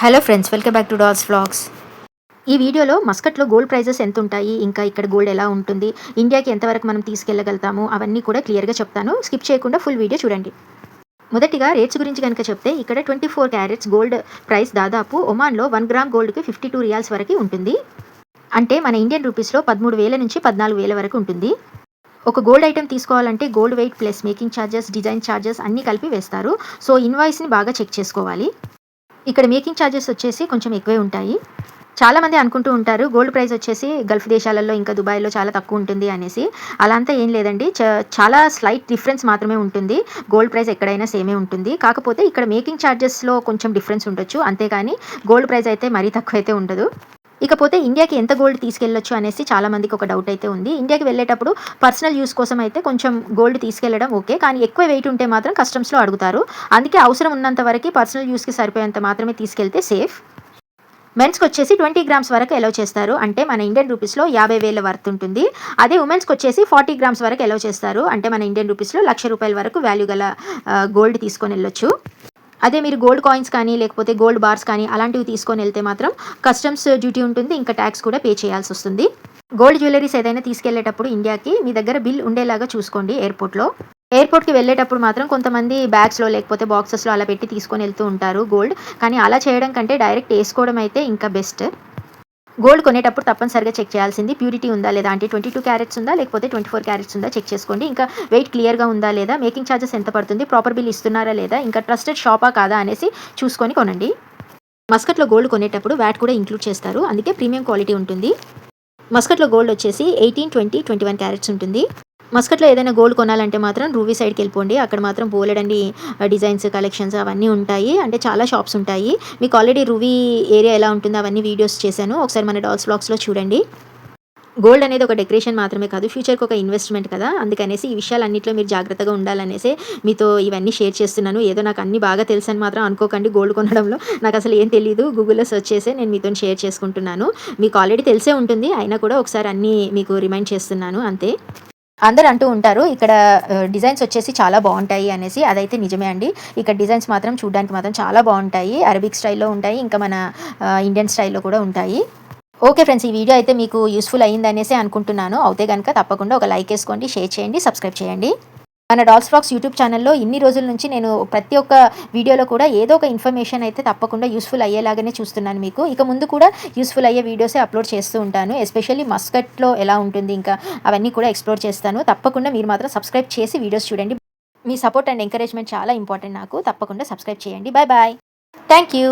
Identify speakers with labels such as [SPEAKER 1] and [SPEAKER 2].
[SPEAKER 1] Hello friends welcome back to Dolls Vlogs. ఈ వీడియోలో మస్కట్లో gold prices ఎంత ఉంటాయి ఇంకా ఇక్కడ గోల్డ్ ఎలా ఉంటుంది ఇండియాకి ఎంతవరకు మనం తీసుకెళ్ళగలుగుతాము అవన్నీ కూడా క్లియర్గా చెప్తాను. స్కిప్ చేయకుండా ఫుల్ వీడియో చూడండి. మొదటిగా రేట్స్ గురించి కనుక చెప్తే ఇక్కడ twenty four carats gold price దాదాపు ఒమాన్లో వన్ గ్రామ్ గోల్డ్కి ఫిఫ్టీ టూ రియాల్స్ వరకు ఉంటుంది. అంటే మన ఇండియన్ రూపీస్లో పదమూడు వేల నుంచి పద్నాలుగు వేల వరకు ఉంటుంది. ఒక గోల్డ్ ఐటెం తీసుకోవాలంటే gold weight plus making charges design charges అన్నీ కలిపి వేస్తారు. సో ఇన్వాయిస్ని బాగా చెక్ చేసుకోవాలి. ఇక్కడ మేకింగ్ ఛార్జెస్ వచ్చేసి కొంచెం ఎక్కువే ఉంటాయి. చాలామంది అనుకుంటూ ఉంటారు గోల్డ్ ప్రైస్ వచ్చేసి గల్ఫ్ దేశాలలో ఇంకా దుబాయ్లో చాలా తక్కువ ఉంటుంది అనేసి. అలా అంతా ఏం లేదండి. చాలా స్లైట్ డిఫరెన్స్ మాత్రమే ఉంటుంది. గోల్డ్ ప్రైస్ ఎక్కడైనా సేమే ఉంటుంది. కాకపోతే ఇక్కడ మేకింగ్ ఛార్జెస్లో కొంచెం డిఫరెన్స్ ఉండొచ్చు. అంతేగాని గోల్డ్ ప్రైస్ అయితే మరీ తక్కువ అయితే ఉండదు. ఇకపోతే ఇండియాకి ఎంత గోల్డ్ తీసుకెళ్ళొచ్చు అనేసి చాలా మందికి ఒక డౌట్ అయితే ఉంది. ఇండియాకి వెళ్ళేటప్పుడు పర్సనల్ యూస్ కోసం అయితే కొంచెం గోల్డ్ తీసుకెళ్ళడం ఓకే కానీ ఎక్కువ వెయిట్ ఉంటే మాత్రం కస్టమ్స్లో అడుగుతారు. అందుకే అవసరం ఉన్నంత వరకు పర్సనల్ యూస్కి సరిపోయేంత మాత్రమే తీసుకెళ్తే సేఫ్ మెన్స్కి వచ్చేసి ట్వంటీ గ్రామ్స్ వరకు ఎలో చేస్తారు. అంటే మన ఇండియన్ రూపీస్లో యాభై వేల వర్త్ ఉంటుంది. అదే ఉమెన్స్కి వచ్చేసి ఫార్టీ గ్రామ్స్ వరకు ఎలో చేస్తారు. అంటే మన ఇండియన్ రూపీస్లో లక్ష రూపాయల వరకు వాల్యూ గల గోల్డ్ తీసుకొని వెళ్ళొచ్చు. అదే మీరు గోల్డ్ కాయిన్స్ కానీ లేకపోతే గోల్డ్ బార్స్ కానీ అలాంటివి తీసుకొని వెళ్తే మాత్రం కస్టమ్స్ డ్యూటీ ఉంటుంది. ఇంకా ట్యాక్స్ కూడా పే చేయాల్సి వస్తుంది. గోల్డ్ జ్యువెలరీస్ ఏదైనా తీసుకెళ్ళేటప్పుడు ఇండియాకి మీ దగ్గర బిల్ ఉండేలాగా చూసుకోండి ఎయిర్పోర్ట్లో ఎయిర్పోర్ట్కి వెళ్ళేటప్పుడు మాత్రం కొంతమంది బ్యాగ్స్లో లేకపోతే బాక్సెస్లో అలా పెట్టి తీసుకొని వెళ్తూ ఉంటారు గోల్డ్ కానీ అలా చేయడం కంటే డైరెక్ట్ వేసుకోవడం అయితే ఇంకా బెస్ట్ గోల్డ్ కొనేటప్పుడు తప్పనిసరిగా చెక్ చేయాల్సింది ప్యూరిటీ ఉందా లేదా అంటే ట్వంటీ టూ క్యారెట్స్ ఉందా లేకపోతే ట్వంటీ ఫోర్ క్యారెట్స్ ఉందా చెక్ చేసుకోండి. ఇంకా వెయిట్ క్లియర్గా ఉందా లేదా మేకింగ్ ఛార్జెస్ ఎంత పడుతుంది ప్రాపర్ బిల్ ఇస్తున్నారా లేదా ఇంకా ట్రస్టెడ్ షాపా కాదా అనేసి చూసుకొని కొనండి. మస్కట్లో గోల్డ్ కొనేటప్పుడు వ్యాట్ కూడా ఇంక్లూడ్ చేస్తారు. అందుకే ప్రీమియం క్వాలిటీ ఉంటుంది. మస్కట్లో గోల్డ్ వచ్చేసి eighteen twenty twenty one carats ఉంటుంది. మస్కట్లో ఏదైనా గోల్డ్ కొనాలంటే మాత్రం రూవీ సైడ్కి వెళ్ళిపోండి. అక్కడ మాత్రం బోలెడండి డిజైన్స్ కలెక్షన్స్ అవన్నీ ఉంటాయి. అంటే చాలా షాప్స్ ఉంటాయి. మీకు ఆల్రెడీ రూవీ ఏరియా ఎలా ఉంటుందో అవన్నీ వీడియోస్ చేశాను. ఒకసారి మన డాల్స్ బ్లాగ్స్లో చూడండి. గోల్డ్ అనేది ఒక డెకరేషన్ మాత్రమే కాదు ఫ్యూచర్కి ఒక ఇన్వెస్ట్మెంట్ కదా. అందుకనేసి ఈ విషయాలన్నింటిలో మీరు జాగ్రత్తగా ఉండాలనేసి మీతో ఇవన్నీ షేర్ చేస్తున్నాను. ఏదో నాకు అన్ని బాగా తెలుసు అని మాత్రం అనుకోకండి గోల్డ్ కొనడంలో. నాకు అసలు ఏం తెలియదు గూగుల్లో సెర్చ్ చేసే నేను మీతో షేర్ చేసుకుంటున్నాను. మీకు ఆల్రెడీ తెలిసే ఉంటుంది. అయినా కూడా ఒకసారి అన్నీ మీకు రిమైండ్ చేస్తున్నాను. అంతే. అందరు అంటూ ఉంటారు ఇక్కడ డిజైన్స్ వచ్చేసి చాలా బాగుంటాయి అనేసి అదైతే నిజమే అండి. ఇక్కడ డిజైన్స్ మాత్రం చూడడానికి మాత్రం చాలా బాగుంటాయి. అరబిక్ స్టైల్లో ఉంటాయి ఇంకా మన ఇండియన్ స్టైల్లో కూడా ఉంటాయి. ఓకే ఫ్రెండ్స్ ఈ వీడియో అయితే మీకు యూస్ఫుల్ అయ్యిందనేసి అనుకుంటున్నాను. అయితే కనుక తప్పకుండా ఒక లైక్ వేసుకోండి షేర్ చేయండి సబ్స్క్రైబ్ చేయండి. మన డాల్స్ ఫ్రాక్స్ యూట్యూబ్ ఛానల్లో ఇన్ని రోజుల నుంచి నేను ప్రతి ఒక్క వీడియోలో కూడా ఏదో ఒక ఇన్ఫర్మేషన్ అయితే తప్పకుండా యూస్ఫుల్ అయ్యేలాగానే చూస్తున్నాను మీకు. ఇక ముందు కూడా యూస్ఫుల్ అయ్యే వీడియోసే అప్లోడ్ చేస్తూ ఉంటాను. ఎస్పెషల్లీ మస్కట్లో ఎలా ఉంటుంది ఇంకా అవన్నీ కూడా ఎక్స్ప్లోర్ చేస్తాను. తప్పకుండా మీరు మాత్రం సబ్స్క్రైబ్ చేసి వీడియోస్ చూడండి. మీ సపోర్ట్ అండ్ ఎంకరేజ్మెంట్ చాలా ఇంపార్టెంట్ నాకు. తప్పకుండా సబ్స్క్రైబ్ చేయండి. Bye bye thank you